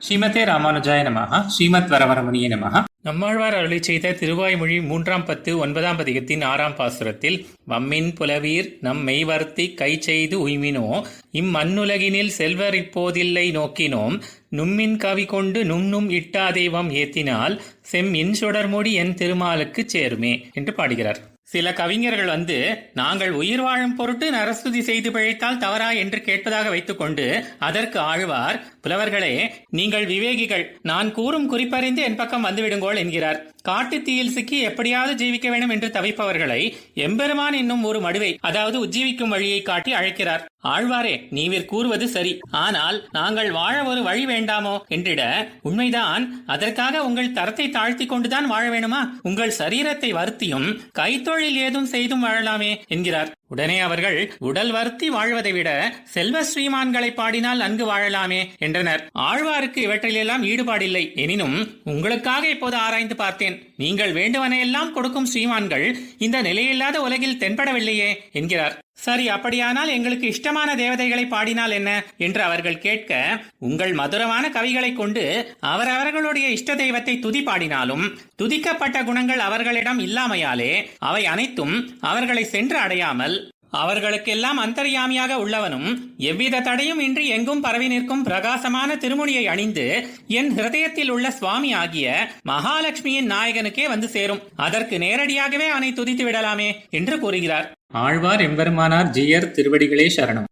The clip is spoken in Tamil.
ஸ்ரீமதே ராமானுஜாய நமஹ. ஸ்ரீமத் வரவரமுனிய நமஹ. நம்மாழ்வார் அருளை செய்த திருவாய்மொழி மூன்றாம் பத்து ஒன்பதாம் பதிகத்தின் ஆறாம் பாசுரத்தில் வம்மின் புலவீர் நம் மெய்வர்த்தி கை செய்து உய்மினோ இம்மண்ணுலகினில் செல்வர் இப்போதில்லை நோக்கினோம் நும்மின் கவி கொண்டு நும் நும் இட்டா தெய்வம் ஏத்தினால் செம் இன் சுடர்மொழி என் திருமாலுக்குச் சேருமே என்று பாடுகிறார். சில கவிஞர்கள் வந்து நாங்கள் உயிர் வாழும் பொருட்டு நரஸ்துதி செய்து பிழைத்தால் தவறா என்று கேட்பதாக வைத்துக்கொண்டு அதற்கு ஆழ்வார் புலவர்களே நீங்கள் விவேகிகள். நான் கூறும் குறிப்பறிந்து என் பக்கம் வந்துவிடுங்கோள் என்கிறார். காட்டு தீயில் சிக்கி எப்படியாவது ஜீவிக்க வேண்டும் என்று தவிப்பவர்களை எம்பெருமான் என்னும் ஒரு மடுவை அதாவது உஜ்ஜீவிக்கும் வழியை காட்டி அழைக்கிறார். ஆழ்வாரே நீவிர் கூறுவது சரி. ஆனால் நாங்கள் வாழ ஒரு வழி வேண்டாமோ? என்றிட உண்மைதான் அதற்காக உங்கள் தரத்தை தாழ்த்தி கொண்டுதான் வாழ வேணுமா? உங்கள் சரீரத்தை வருத்தியும் கைத்தொழில் ஏதும் செய்தும் வாழலாமே என்கிறார். உடனே அவர்கள் உடல் வருத்தி வாழ்வதை விட செல்வ ஸ்ரீமான்களை பாடினால் நன்கு வாழலாமே என்றனர். ஆழ்வாருக்கு இவற்றிலெல்லாம் ஈடுபாடில்லை. எனினும் உங்களுக்காக இப்போது ஆராய்ந்து பார்த்தேன். நீங்கள் வேண்டுவனையெல்லாம் கொடுக்கும் ஸ்ரீமான்கள் இந்த நிலையில்லாத உலகில் தென்படவில்லையே என்கிறார். சரி அப்படியானால் எங்களுக்கு இஷ்டமான தேவதைகளை பாடினால் என்ன? என்று அவர்கள் கேட்க உங்கள் மதுரமான கவிகளை கொண்டு அவரவர்களுடைய இஷ்ட தெய்வத்தை துதி பாடினாலும் துதிக்கப்பட்ட குணங்கள் அவர்களிடம் இல்லாமையாலே அவை அனைத்தும் அவர்களை சென்று அடையாமல் அவர்களுக்கெல்லாம் அந்தர்யாமியாக உள்ளவனும் எவ்வித தடையும் இன்றி எங்கும் பரவி நிற்கும் பிரகாசமான திருமுடியை அணிந்து என் ஹிருதயத்தில் உள்ள சுவாமி ஆகிய மகாலட்சுமியின் நாயகனுக்கே வந்து சேரும். அதற்கு நேரடியாகவே அவனை துதித்து விடலாமே என்று கூறுகிறார். ஆழ்வார் எம்பெருமானார் ஜியர் திருவடிகளே சரணம்.